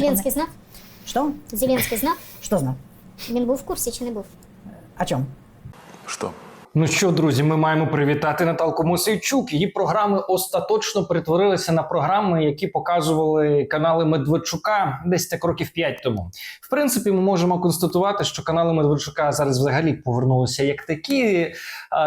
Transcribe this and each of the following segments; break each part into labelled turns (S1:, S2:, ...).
S1: Зеленський знав?
S2: Что?
S1: Зеленський знав?
S2: Что знак?
S1: Він був в курсі чи не був?
S2: О чем?
S3: Что?
S4: Ну що, друзі, ми маємо привітати Наталку Мосейчук. Її програми остаточно перетворилися на програми, які показували канали Медведчука десь так років 5 тому. В принципі, ми можемо констатувати, що канали Медведчука зараз взагалі повернулися як такі.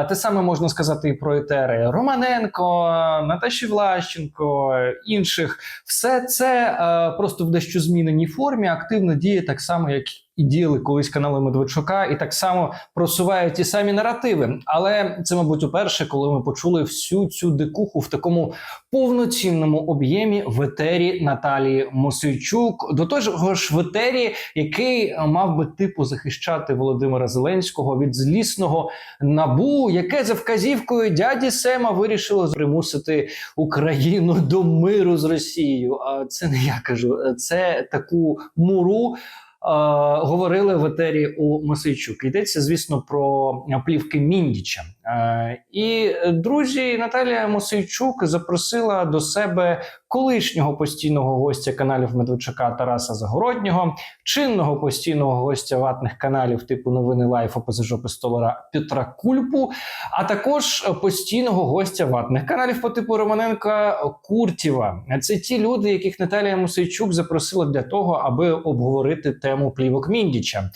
S4: Те саме можна сказати і про етери Романенко, Наташі Влащенко, інших. Все це е, просто в дещо зміненій формі активно діє так само, як і діяли колись канали Медведчука, і так само просувають ті самі наративи. Але це, мабуть, уперше, коли ми почули всю цю дикуху в такому повноцінному об'ємі в етері Наталії Мосейчук. До того ж, в етері, який мав би типу захищати Володимира Зеленського від злісного набу, яке за вказівкою дяді Сема вирішило примусити Україну до миру з Росією. А це не я кажу, це таку муру. Говорили в етері у Мосичук. Йдеться, звісно, про плівки Міндіча. Е, І е, друзі, Наталія Мосейчук запросила до себе колишнього постійного гостя каналів Медведчука Тараса Загороднього, чинного постійного гостя ватних каналів типу Новини Лайф ОПЗЖ Столара Петра Кульпу, а також постійного гостя ватних каналів по типу Романенка Куртєва. Це ті люди, яких Наталія Мосейчук запросила для того, аби обговорити тему плівок Міндіча.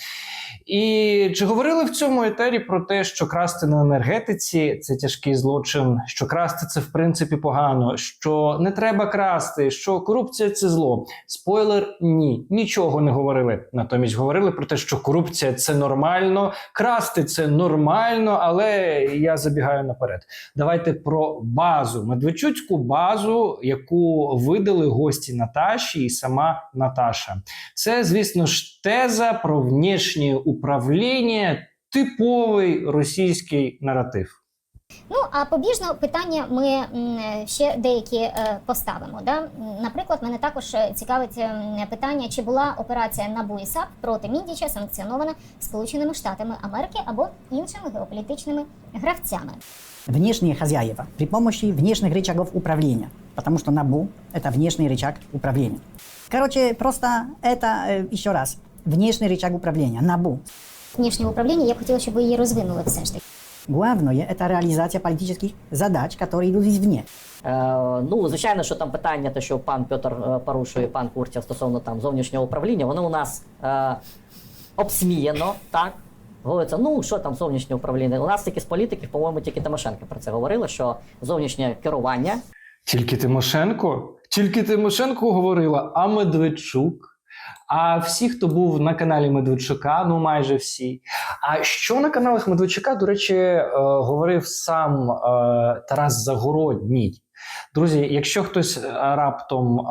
S4: І чи говорили в цьому етері про те, що красти на енергетиці це тяжкий злочин, що красти це в принципі погано, що не треба красти, що корупція це зло? Спойлер, ні, нічого не говорили. Натомість говорили про те, що корупція це нормально, красти це нормально, але я забігаю наперед. Давайте про базу, медведчуцьку базу, яку видали гості Наташі і сама Наташа. Це, звісно ж, теза про внішнє управління, типовий російський наратив.
S1: Ну а побіжно питання ми м, ще деякі е, поставимо. Да? М, Наприклад, мене також е, цікавить ем, питання, чи була операція НАБУ і САП проти Міндіча санкціонована Сполученими Штатами Америки або іншими геополітичними гравцями.
S2: Внешние хозяева при помощи внешних рычагов управления. Потому что НАБУ – это внешний рычаг управления. Короче, просто это, э, еще раз, внешний рычаг управления, НАБУ.
S1: Внішнє управління, я б хотіла, щоб ви її розвинули все ж таки.
S2: Главное – это реализация политических задач, которые идут извне.
S5: Е, ну, звичайно, що там питання, те, що пан Петр е, порушує, пан Куртєв стосовно там зовнішнього управління, воно у нас е, обсміяно, так? Говориться, ну що там зовнішнє управління? У нас тільки з політиків, по-моєму, тільки Тимошенко про це говорила, що зовнішнє керування
S4: Тільки Тимошенко, тільки Тимошенко говорила, а Медведчук. А всі, хто був на каналі Медведчука, ну майже всі. А що на каналах Медведчука, до речі, е, говорив сам е, Тарас Загородній. Друзі, якщо хтось е, раптом е,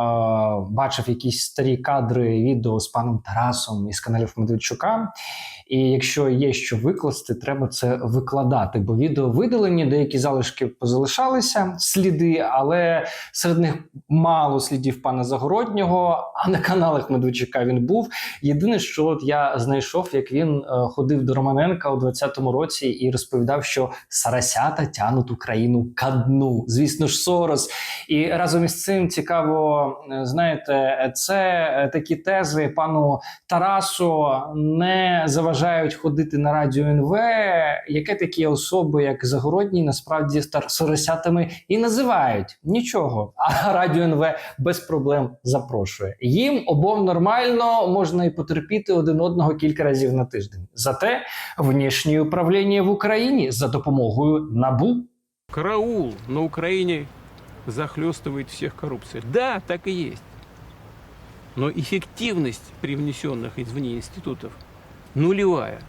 S4: бачив якісь старі кадри відео з паном Тарасом із каналів Медведчука, і якщо є що викласти, треба це викладати, бо відео видалені, деякі залишки позалишалися сліди, але серед них мало слідів пана Загороднього. А на каналах Медведчука він був. Єдине, що от я знайшов, як він е, ходив до Романенка у 20-му році і розповідав, що сарасята тянуть Україну ка дну. Звісно ж, Сорос. І разом із цим цікаво, е, знаєте, це е, такі тези пану Тарасу не заважають ходити на радіо НВ. Яке такі особи, як Загородній, насправді стар- соросятами і називають нічого. А радіо НВ без проблем запрошує. Їм обом нормально можна і потерпіти один одного кілька разів на тиждень. Зате внішнє управління в Україні за допомогою набу
S6: Караул на Украине захлестывает всех коррупцией. Да, так и есть. Но эффективность привнесенных извне институтов нулевая.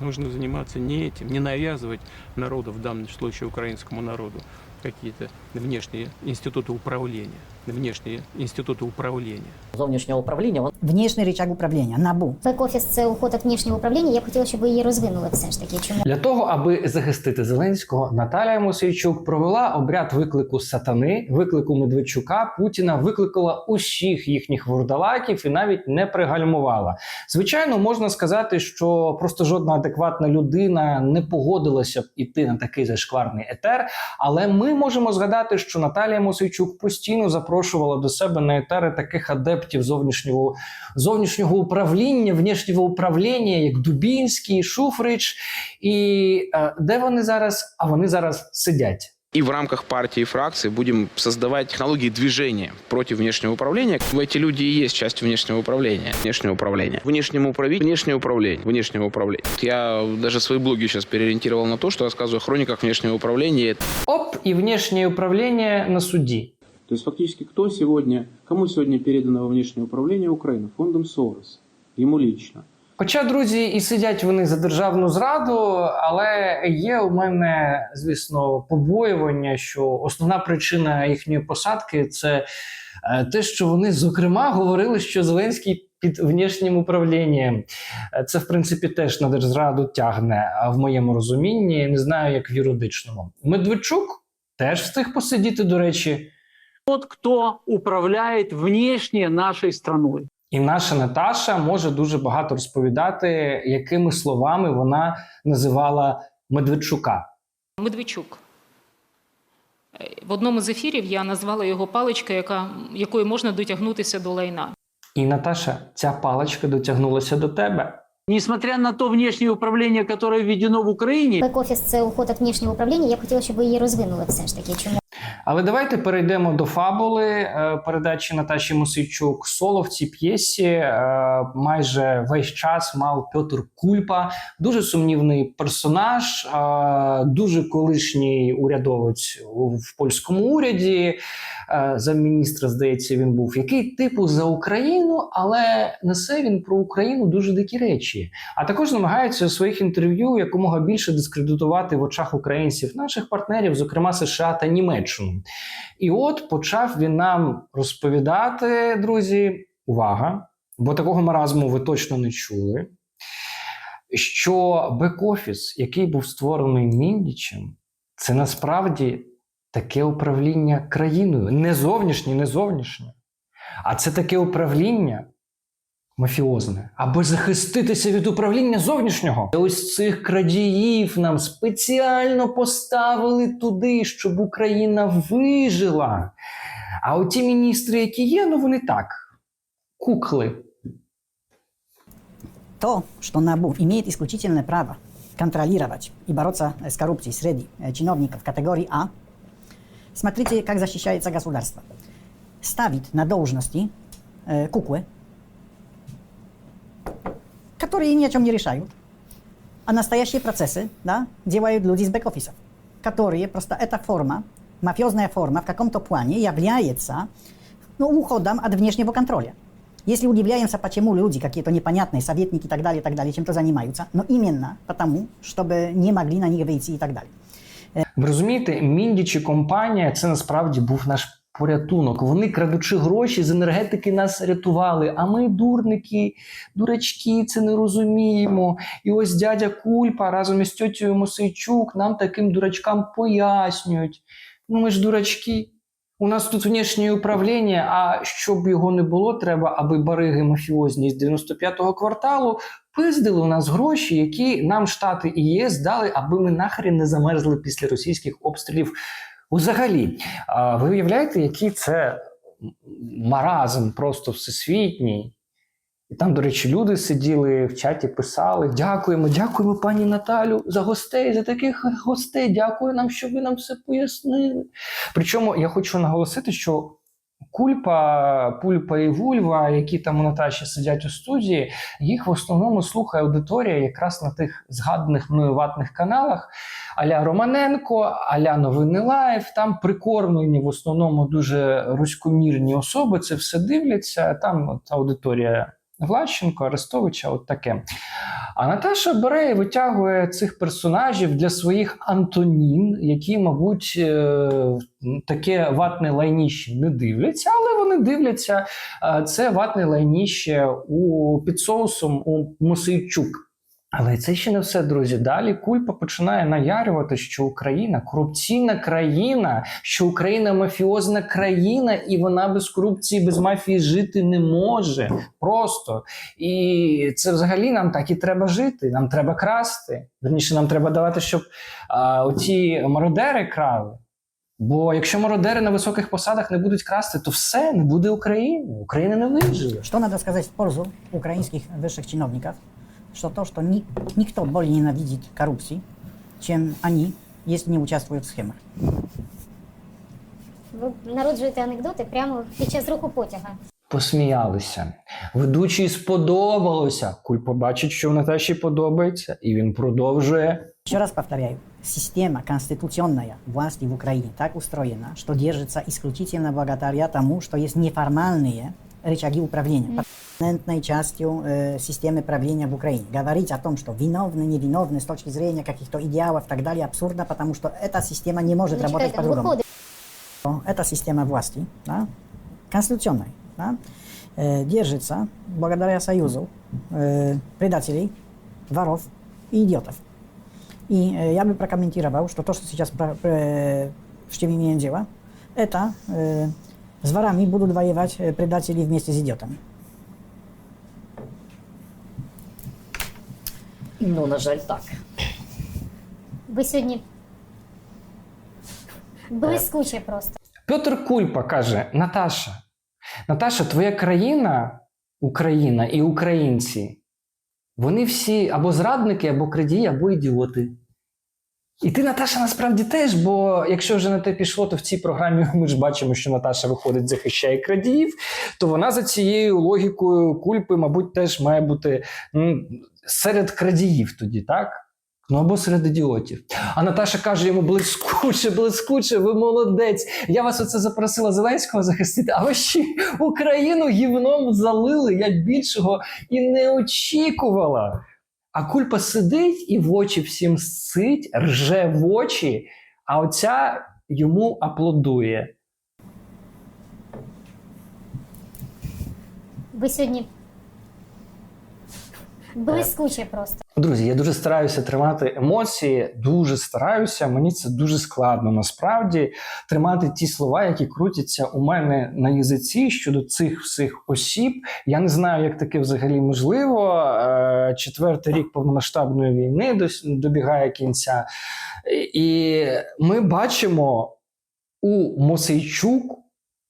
S6: Нужно заниматься не этим, не навязывать народу, в данном случае украинскому народу, какие-то внешние институты управления. Внешние институты управления.
S5: зовнішнього управління, воно
S2: Внешний рычаг управления, НАБУ.
S1: Бек-офіс це уход від внішнього управління. Я б хотіла, щоб ви її розвинули все ж таки. Чому?
S4: Для того, аби захистити Зеленського, Наталія Мосійчук провела обряд виклику сатани, виклику Медведчука. Путіна викликала усіх їхніх вурдалаків і навіть не пригальмувала. Звичайно, можна сказати, що просто жодна адекватна людина не погодилася б іти на такий зашкварний етер. Але ми можемо згадати, що Наталія Мосійчук постійно запрошує запрошувала до себе на етери таких адептів зовнішнього, зовнішнього управління, внішнього управління, як Дубінський, Шуфрич. І е, де вони зараз? А вони зараз сидять.
S3: И в рамках партии и фракции будем создавать технологии движения против внешнего управления. Эти люди и есть часть внешнего управления. Внешнего управления. Внешнему управлению. Внешнее управление. Внешнего управления. Я даже свои блоги сейчас переориентировал на то, что рассказываю о хрониках внешнего управления.
S4: Оп, і внішнє управління на суді.
S7: То есть фактически кто сегодня, кому сегодня передано во внешнее управление Украины? Фондом Сорос. Ему лично.
S4: Хоча, друзі, і сидять вони за державну зраду, але є у мене, звісно, побоювання, що основна причина їхньої посадки це е, те, що вони зокрема говорили, що Зеленський під внішнім управлінням. Е, Це, в принципі, теж на держзраду тягне в моєму розумінні. Не знаю, як в юридичному. Медведчук теж встиг посидіти, до речі.
S8: Тот, кто управляет внешне нашей страной.
S4: І наша Наташа може дуже багато розповідати, якими словами вона називала Медведчука.
S9: Медведчук. Е, В одному з ефірів я назвала його паличка, яка, якою можна дотягнутися до лайна.
S4: І Наташа, ця паличка дотягнулася до тебе.
S8: Несмотря на то внешнее управление, которое введено в Украине,
S1: Бек-офіс це уход від внішнього управління. Я б хотіла, щоб ви її розвинули все ж таки. Чому?
S4: Але давайте перейдемо до фабули е, передачі Наташі Мосичук. Соло в цій п'єсі е, майже весь час мав Петр Кульпа, дуже сумнівний персонаж, е, дуже колишній урядовець в польському уряді. Е, замміністра, здається, він був, який типу за Україну, але несе він про Україну дуже дикі речі. А також намагається у своїх інтерв'ю якомога більше дискредитувати в очах українців наших партнерів, зокрема США та Німеччину. І от почав він нам розповідати, друзі, увага, бо такого маразму ви точно не чули. Що бек-офіс, який був створений Міндічем, це насправді таке управління країною. Не зовнішнє, не зовнішнє. А це таке управління мафіозне, аби захиститися від управління зовнішнього. Ось цих крадіїв нам спеціально поставили туди, щоб Україна вижила. А оті міністри, які є, ну вони так, кукли.
S2: То, что НАБУ имеет исключительное право контролировать и бороться с коррупцией среди э, чиновников категории А, смотрите, как защищается государство. Ставит на должности э, куклы, которые ни о чем не решают, а настоящие процессы да, делают люди из бэк-офисов, которые просто эта форма, мафиозная форма в каком-то плане является ну, уходом от внешнего контроля. Если удивляемся, почему люди, какие-то непонятные советники и так далее, и так далее, чем-то занимаются, но именно потому, чтобы не могли на них выйти и так далее.
S4: Ви розумієте, Міндічі компанія це насправді був наш порятунок. Вони, крадучи гроші з енергетики, нас рятували. А ми, дурники, дурачки, це не розуміємо. І ось дядя Кульпа разом із тьотєю Мосейчук нам таким дурачкам пояснюють. Ну ми ж дурачки. У нас тут внішнє управління, а щоб його не було, треба, аби бариги мафіозні з 95-го кварталу пиздили у нас гроші, які нам Штати і ЄС дали, аби ми нахрен не замерзли після російських обстрілів. Взагалі, ви уявляєте, який це маразм просто всесвітній? І там, до речі, люди сиділи в чаті, писали: Дякуємо, дякуємо, пані Наталю, за гостей, за таких гостей. Дякую нам, що ви нам все пояснили. Причому я хочу наголосити, що Кульпа, Пульпа і Вульва, які там у Наташі сидять у студії, їх в основному слухає аудиторія якраз на тих згаданих мною ватних каналах. Аля Романенко, Аля Новини Лайф. Там прикормлені в основному дуже руськомірні особи. Це все дивляться. Там от аудиторія Влащенко, Арестовича, от таке. А Наташа бере і витягує цих персонажів для своїх Антонін, які, мабуть, е, таке ватне лайніще не дивляться, але вони дивляться е, це ватне лайніще у під соусом у Мосейчук. Але це ще не все, друзі. Далі Кульпа починає наярювати, що Україна корупційна країна, що Україна мафіозна країна, і вона без корупції, без мафії жити не може. Просто. І це взагалі нам так і треба жити. Нам треба красти. Верніше, нам треба давати, щоб а, оці мародери крали. Бо якщо мародери на високих посадах не будуть красти, то все не буде України. Україна не виживе.
S2: Что надо сказать в пользу украинских высших чиновников? Что то, что ни- никто более ненавидит коррупции, чем они, если не участвуют в схемах.
S1: Ви народжуєте анекдоти прямо під час руху потяга.
S4: Посміялися. Ведучий сподобалося. Кульпа бачить, що Наташі подобається, і він продовжує.
S2: Еще раз повторяю, система конституционная власти в Украине так устроена, что держится исключительно благодаря тому, что есть неформальные рычаги управления. Перманентной частью э, системы правления в Украине. Говорить о том, что виновны, невиновны с точки зрения каких-то идеалов и так далее, абсурдно, потому что эта система не может
S1: Ну,
S2: работать
S1: чекайте, ну
S2: по-другому.
S1: виходить.
S2: Но эта система власти, да, конституционная, да, э, держится благодаря союзу э, предателей, воров и идиотов. И э, я бы прокомментировал, что то, что сейчас про, э, в чем имеем дело, это э, с ворами будут воевать э, предатели вместе с идиотами.
S5: Ну, на жаль, так.
S1: Ви сьогодні блискуче просто.
S4: Петр Кульпа каже: Наташа, Наташа, твоя країна, Україна і українці, вони всі або зрадники, або крадії, або ідіоти. І ти, Наташа, насправді теж, бо якщо вже на те пішло, то в цій програмі ми ж бачимо, що Наташа виходить, захищає крадіїв, то вона за цією логікою кульпи, мабуть, теж має бути м, серед крадіїв тоді, так? Ну або серед ідіотів. А Наташа каже йому блискуче, блискуче, ви молодець. Я вас оце запросила Зеленського захистити, а ви ще Україну гівном залили. Я більшого і не очікувала. А кульпа сидить і в очі всім сцить, рже в очі, а оця йому аплодує.
S1: Ви сьогодні блискуче просто.
S4: Друзі, я дуже стараюся тримати емоції, дуже стараюся. Мені це дуже складно насправді тримати ті слова, які крутяться у мене на язиці щодо цих всіх осіб. Я не знаю, як таке взагалі можливо. Е, Четвертий рік повномасштабної війни добігає кінця, і ми бачимо у Мосейчук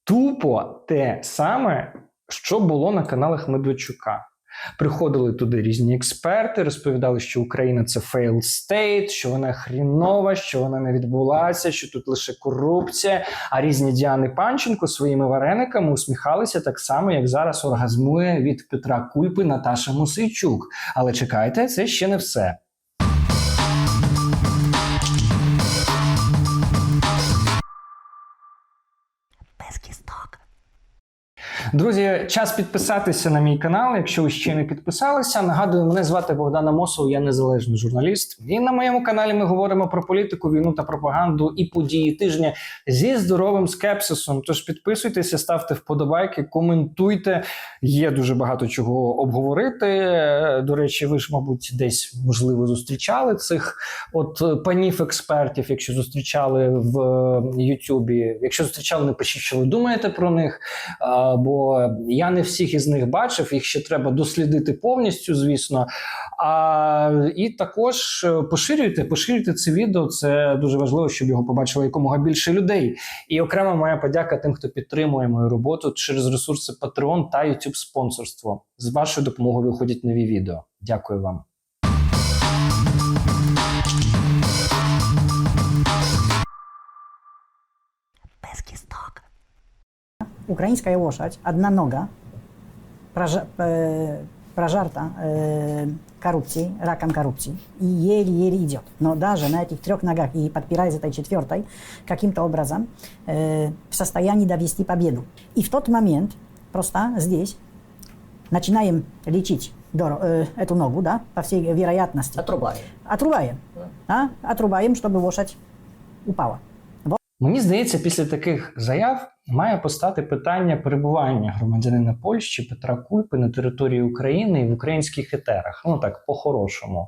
S4: тупо те саме, що було на каналах Медведчука. Приходили туди різні експерти, розповідали, що Україна це failed state, що вона хрінова, що вона не відбулася, що тут лише корупція. А різні Діани Панченко своїми варениками усміхалися так само, як зараз оргазмує від Петра Кульпи Наташа Мусейчук. Але чекайте, це ще не все. Друзі, час підписатися на мій канал, якщо ви ще не підписалися. Нагадую, мене звати Богдан Амосов, я незалежний журналіст. І на моєму каналі ми говоримо про політику, війну та пропаганду і події тижня зі здоровим скепсисом. Тож підписуйтеся, ставте вподобайки, коментуйте. Є дуже багато чого обговорити. Е, До речі, ви ж, мабуть, десь можливо зустрічали цих от панів експертів, якщо зустрічали в е, Ютубі. Якщо зустрічали, напишіть, що ви думаєте про них. А, Бо я не всіх із них бачив, їх ще треба дослідити повністю, звісно. А, і також е, поширюйте, поширюйте це відео. Це дуже важливо, щоб його побачило якомога більше людей. І окрема моя подяка тим, хто підтримує мою роботу через ресурси Patreon та YouTube спонсорство. З вашою допомогою виходять нові відео. Дякую вам.
S2: Украинская лошадь, одна нога, прожа- э, прожарта э, коррупцией, раком коррупции, и еле-еле идет. Но даже на этих трех ногах и подпираясь этой четвертой, каким-то образом э, в состоянии довести победу. И в тот момент просто здесь начинаем лечить доро- э, эту ногу, да, по всей вероятности.
S5: Отрубаю.
S2: Отрубаем. А? Отрубаем, чтобы лошадь упала.
S4: Мені здається, після таких заяв має постати питання перебування громадянина Польщі Петра Кульпи на території України і в українських етерах. Ну так, по-хорошому.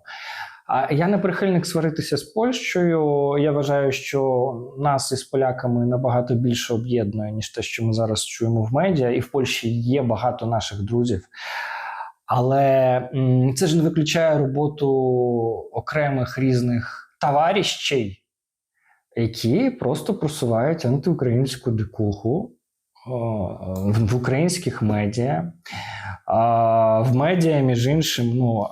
S4: А я не прихильник сваритися з Польщею. Я вважаю, що нас із поляками набагато більше об'єднує, ніж те, що ми зараз чуємо в медіа, і в Польщі є багато наших друзів. Але це ж не виключає роботу окремих різних товаріщей, які просто просувають антиукраїнську дикуху в українських медіа. В медіа, між іншим, ну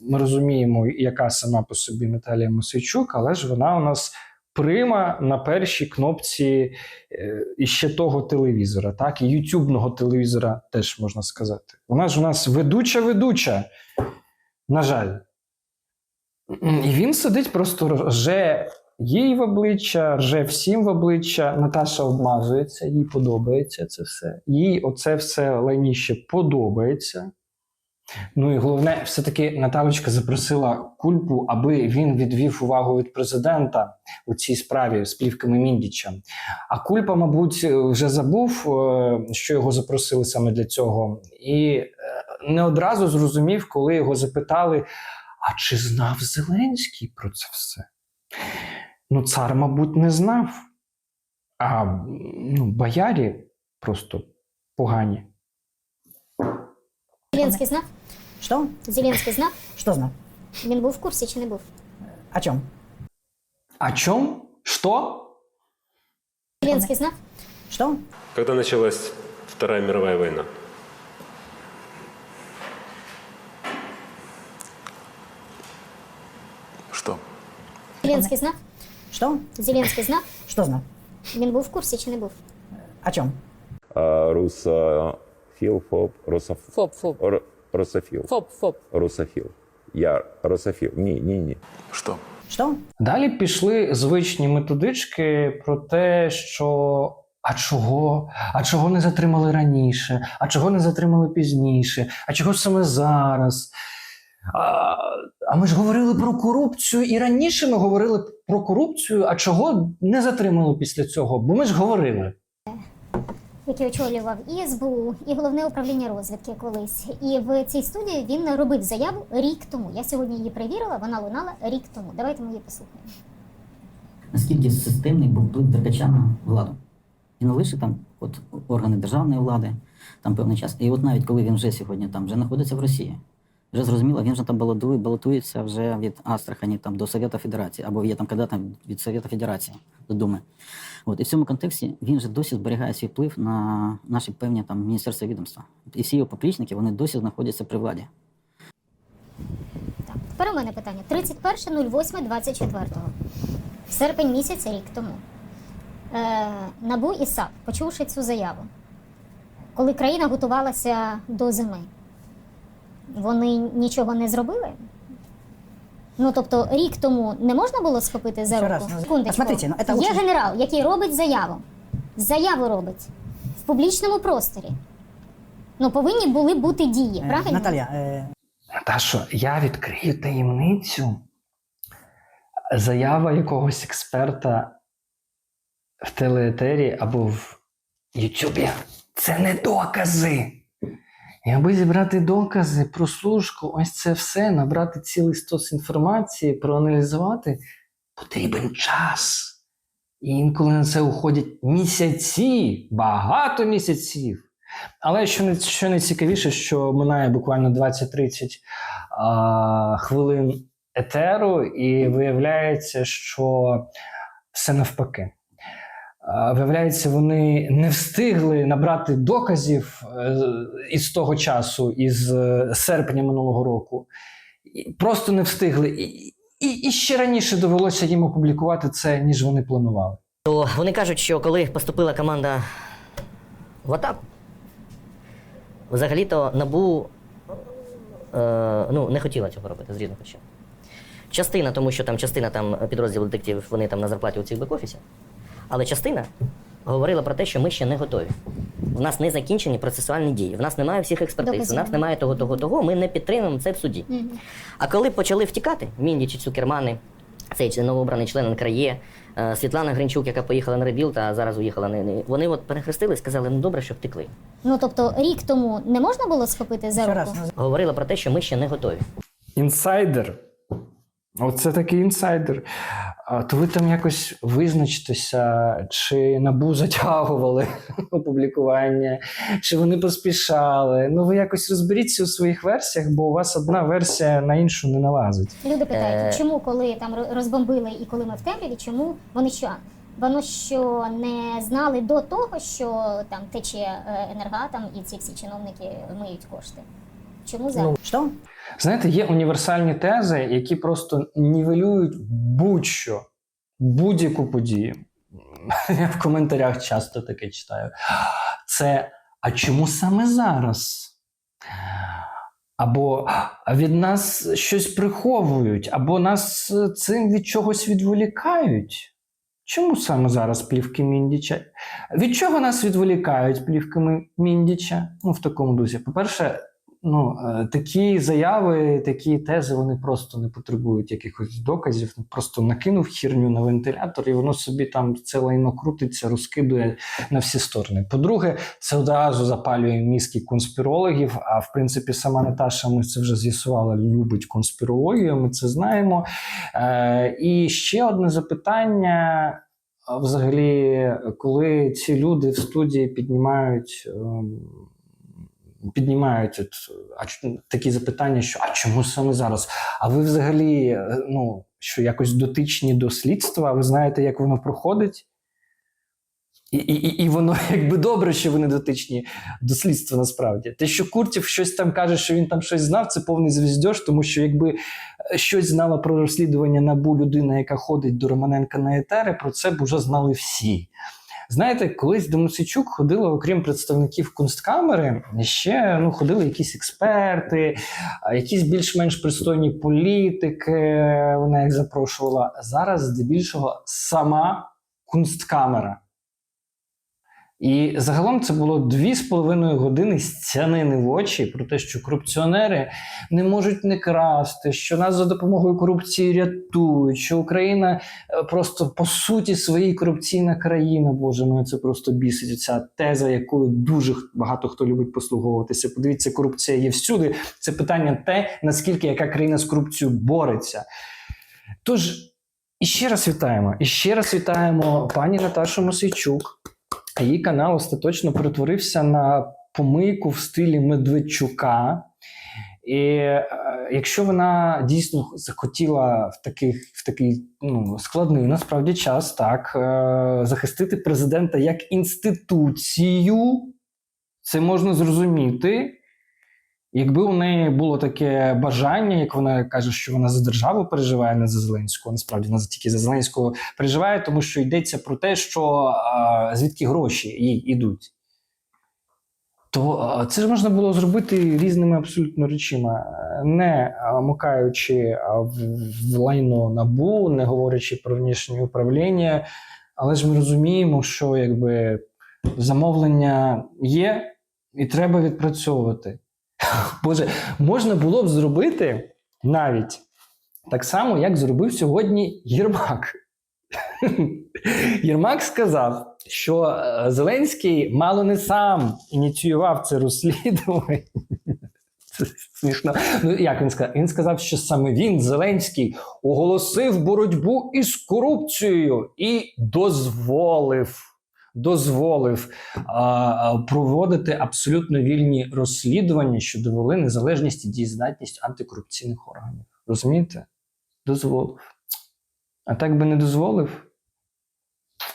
S4: ми розуміємо, яка сама по собі Наталія Мосейчук, але ж вона у нас прима на першій кнопці е, іще того телевізора, так, і ютюбного телевізора теж можна сказати. Вона ж у нас ведуча ведуча, на жаль. І він сидить, просто рже їй в обличчя, рже всім в обличчя. Наташа обмазується, їй подобається це все. Їй оце все лайніще подобається. Ну і головне, все-таки Наталочка запросила кульпу, аби він відвів увагу від президента у цій справі з плівками Міндіча. А кульпа, мабуть, вже забув, е, що його запросили саме для цього, і е, не одразу зрозумів, коли його запитали: а чи знав Зеленський про це все? Ну, цар, мабуть, не знав. А ну, боярі просто погані.
S1: Зеленський знав?
S2: Что?
S1: Зеленський знав?
S2: Что знал?
S1: Він був в курсі чи не був?
S2: О чем?
S4: О чому? Що?
S1: Зеленський знав?
S2: Что?
S10: Когда началась Вторая мировая война? Что?
S1: Зеленський знав?
S2: Что?
S1: Зеленський знав?
S2: Что знал?
S1: Він був в курсі чи не був?
S2: О чем?
S11: Русофил, ФОП, русоф...
S12: ФОП, ФОП,
S11: Р- Русофил,
S12: ФОП, ФОП.
S11: русофил. Я русофил. Ні, ні, ні.
S10: Что?
S2: Что?
S4: Далі пішли звичні методички про те, що. А чого? А чого не затримали раніше? А чого не затримали пізніше? А чого саме зараз? А, а ми ж говорили про корупцію, і раніше ми говорили про корупцію. А чого не затримали після цього? Бо ми ж говорили.
S1: який очолював і СБУ, і головне управління розвідки колись. І в цій студії він робив заяву рік тому. Я сьогодні її перевірила, вона лунала рік тому. Давайте ми її послухаємо.
S13: наскільки системний був вплив Деркача на владу. І не лише там от, органи державної влади, там певний час. І от навіть коли він вже сьогодні там вже знаходиться в Росії, вже зрозуміло, він вже там балотує, балотується вже від Астрахані там, до Совєта Федерації, або є там кандидатом від Совєта Федерації до Думи. От, і в цьому контексті він же досі зберігає свій вплив на наші певні там міністерства відомства. І всі його поплічники вони досі знаходяться при владі.
S1: Так, тепер у мене питання: 31.08.24. Серпень місяця рік тому. Е, Набу і САП, почувши цю заяву, коли країна готувалася до зими, вони нічого не зробили? Ну, тобто, рік тому не можна було схопити за
S2: Ще
S1: руку?
S2: раз, ну,
S1: Секундочку.
S2: посмотрите, ну, это
S1: Є
S2: очень-
S1: генерал, який робить заяву. Заяву робить в публічному просторі. Ну, повинні були бути дії,
S2: Э,
S1: правильно?
S2: Наталья, э,
S4: Наташо, я відкрию таємницю. Заява якогось експерта в телеетері або в Ютубі це не докази. І аби зібрати докази, прослушку, ось це все, набрати цілий стос інформації, проаналізувати, потрібен час. І інколи на це уходять місяці, багато місяців. Але що не, що найцікавіше, що минає буквально 20-30 а, хвилин етеру, і виявляється, що все навпаки. Виявляється, вони не встигли набрати доказів е, із того часу, із е, серпня минулого року. Просто не встигли. І, і, і ще раніше довелося їм опублікувати це, ніж вони планували.
S5: То вони кажуть, що коли поступила команда в атаку, взагалі-то набу е, ну, не хотіла цього робити з різних причин. Частина, тому що там частина там підрозділу детективів, вони там на зарплаті у цих бек-офісі, але частина говорила про те, що ми ще не готові. У нас не закінчені процесуальні дії, в нас немає всіх експертиз, у нас
S1: немає.
S5: того, того, того, ми не підтримуємо це в суді. А коли почали втікати, Міндічі, Цукермани, цей новообраний член НКРЄ, е, Світлана Гринчук, яка поїхала на ребілд, а зараз уїхала на не- вони от перехрестили і сказали, ну добре, що втекли.
S1: Ну тобто рік тому не можна було схопити за руку?
S2: раз. ну,
S5: Говорила про те, що ми ще не готові.
S4: Інсайдер Оце такий інсайдер. А, то ви там якось визначтеся, чи набу затягували опублікування, чи вони поспішали. Ну, ви якось розберіться у своїх версіях, бо у вас одна версія на іншу не налазить.
S1: Люди питають,
S5: Е.
S1: чому коли там розбомбили і коли ми в темряві, чому вони що? Вони що не знали до того, що там тече е, енергатом і ці всі чиновники миють кошти? Чому зараз?
S2: Что?
S4: Знаєте, є універсальні тези, які просто нівелюють будь-що, будь-яку подію. Я в коментарях часто таке читаю. Це а чому саме зараз? Або «А від нас щось приховують, або нас цим від чогось відволікають. Чому саме зараз плівки Міндіча? Від чого нас відволікають плівками Міндіча? Ну, в такому дусі. По-перше, ну, е, такі заяви, такі тези, вони просто не потребують якихось доказів. Ну, Просто накинув хірню на вентилятор, і воно собі там це лайно крутиться, розкидує на всі сторони. По-друге, це одразу запалює мізки конспірологів. А в принципі, сама Наташа, ми це вже з'ясували, любить конспірологію, ми це знаємо. Е, і ще одне запитання. Взагалі, коли ці люди в студії піднімають, ем, піднімають от, а, такі запитання, що а чому саме зараз? А ви взагалі е, ну, що якось дотичні до слідства, ви знаєте, як воно проходить? І, і, і- воно якби добре, що вони дотичні до слідства насправді. Те, що Куртів щось там каже, що він там щось знав, це повний звіздьош, тому що якби е, щось знала про розслідування набу людина, яка ходить до Романенка на етери, про це б уже знали всі. Знаєте, колись до Мусичук ходило, окрім представників кунсткамери, ще ну, ходили якісь експерти, якісь більш-менш пристойні політики. Вона їх запрошувала. Зараз здебільшого сама кунсткамера. І загалом це було дві з половиною години стянини в очі про те, що корупціонери не можуть не красти, що нас за допомогою корупції рятують, що Україна е, просто по суті своїй корупційна країна. Боже, мене це просто бісить. Ця теза, якою дуже багато хто любить послуговуватися. Подивіться, корупція є всюди. Це питання те, наскільки яка країна з корупцією бореться. Тож, іще раз вітаємо. І ще раз вітаємо пані Наташу Мосейчук. Її канал остаточно перетворився на помийку в стилі Медведчука. І е, якщо вона дійсно захотіла в таких в такий ну, складний насправді час так е, захистити президента як інституцію, це можна зрозуміти. Якби у неї було таке бажання, як вона каже, що вона за державу переживає, не за Зеленського, насправді вона тільки за Зеленського переживає, тому що йдеться про те, що а, звідки гроші їй ідуть. То це ж можна було зробити різними абсолютно речима, не мукаючи в лайно набу, не говорячи про внішнє управління. Але ж ми розуміємо, що якби замовлення є, і треба відпрацьовувати. Боже, можна було б зробити навіть так само, як зробив сьогодні Єрмак. Єрмак сказав, що е, Зеленський мало не сам ініціював це розслідування. Це смішно. Ну як він сказав? Він сказав, що саме він, Зеленський, оголосив боротьбу із корупцією і дозволив. Дозволив а, проводити абсолютно вільні розслідування, що довели незалежність і дієздатність антикорупційних органів. Розумієте? Дозволив. А так би не дозволив,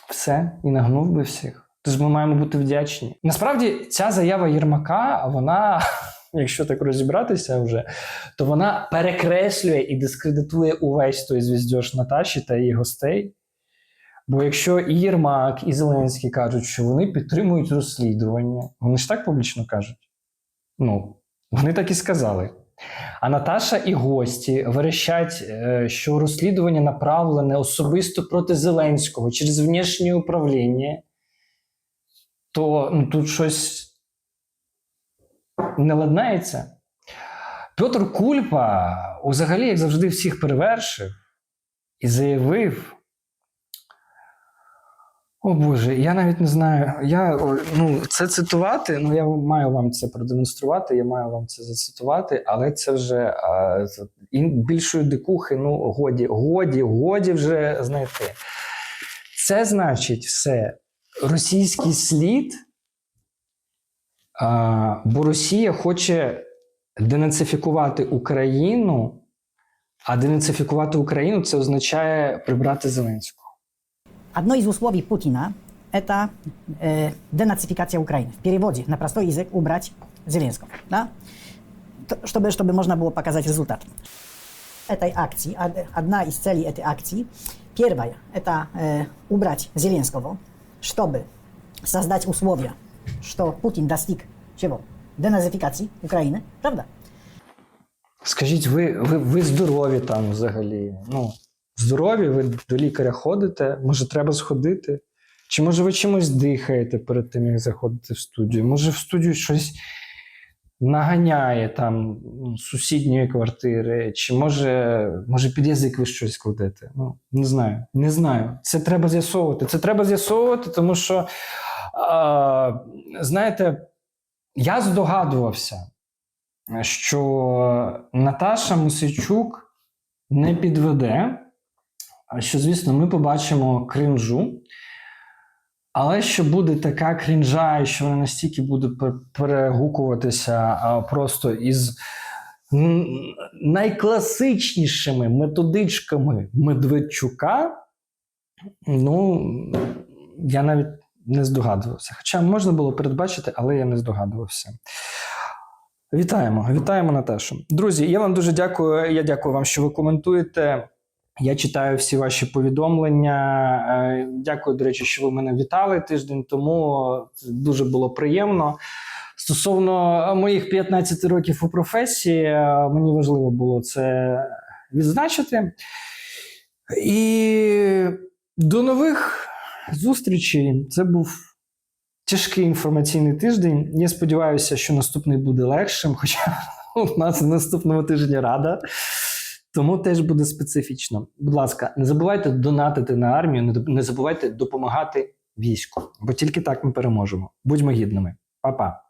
S4: все, і нагнув би всіх. Тож ми маємо бути вдячні. Насправді, ця заява Єрмака, вона, якщо так розібратися вже, то вона перекреслює і дискредитує увесь той звіздьош Наташі та її гостей. Бо якщо і Єрмак, і Зеленський кажуть, що вони підтримують розслідування, вони ж так публічно кажуть. Ну, вони так і сказали. А Наташа і гості верещать, е, що розслідування направлене особисто проти Зеленського через внішнє управління, то ну, тут щось не ладнається. Петр Кульпа, взагалі, як завжди, всіх перевершив і заявив. О Боже, я навіть не знаю. Я ну це цитувати. Ну я маю вам це продемонструвати, я маю вам це зацитувати, але це вже а, і більшої дикухи. Ну годі, годі, годі вже знайти. Це значить все російський слід, а, бо Росія хоче денацифікувати Україну, а денацифікувати Україну це означає прибрати Зеленського.
S2: Одно из условий Путина – это э, денацификация Украины. В переводе на простой язык убрать Зеленского. Да? Т- Чтобы, чтобы можно было показать результат. Этой акции, од- одна из целей этой акции, первая – это э, убрать Зеленского, чтобы создать условия, что Путин достиг чего? Денацификации Украины, правда?
S4: Скажіть, ви, ви, ви здорові там взагалі? Ну, здорові, ви до лікаря ходите? Може, треба сходити? Чи може ви чимось дихаєте перед тим, як заходити в студію? Може, в студію щось наганяє там сусідньої квартири? Чи може, може під язик ви щось кладете? Ну, не знаю. Не знаю. Це треба з'ясовувати. Це треба з'ясовувати, тому що, а, знаєте, я здогадувався що Наташа Мосичук не підведе, що, звісно, ми побачимо кринжу. Але що буде така крінжа, і що вона настільки буде перегукуватися просто із найкласичнішими методичками Медведчука, ну, я навіть не здогадувався. Хоча можна було передбачити, але я не здогадувався. Вітаємо, вітаємо Наташу. Друзі, я вам дуже дякую. Я дякую вам, що ви коментуєте. Я читаю всі ваші повідомлення. Е, Дякую, до речі, що ви мене вітали тиждень тому. Це дуже було приємно. Стосовно моїх 15 років у професії, е, мені важливо було це відзначити. І до нових зустрічей. Це був тяжкий інформаційний тиждень. Я сподіваюся, що наступний буде легшим, хоча у нас в наступному тижні рада. Тому теж буде специфічно. Будь ласка, не забувайте донатити на армію, не забувайте допомагати війську, бо тільки так ми переможемо. Будьмо гідними. Па-па.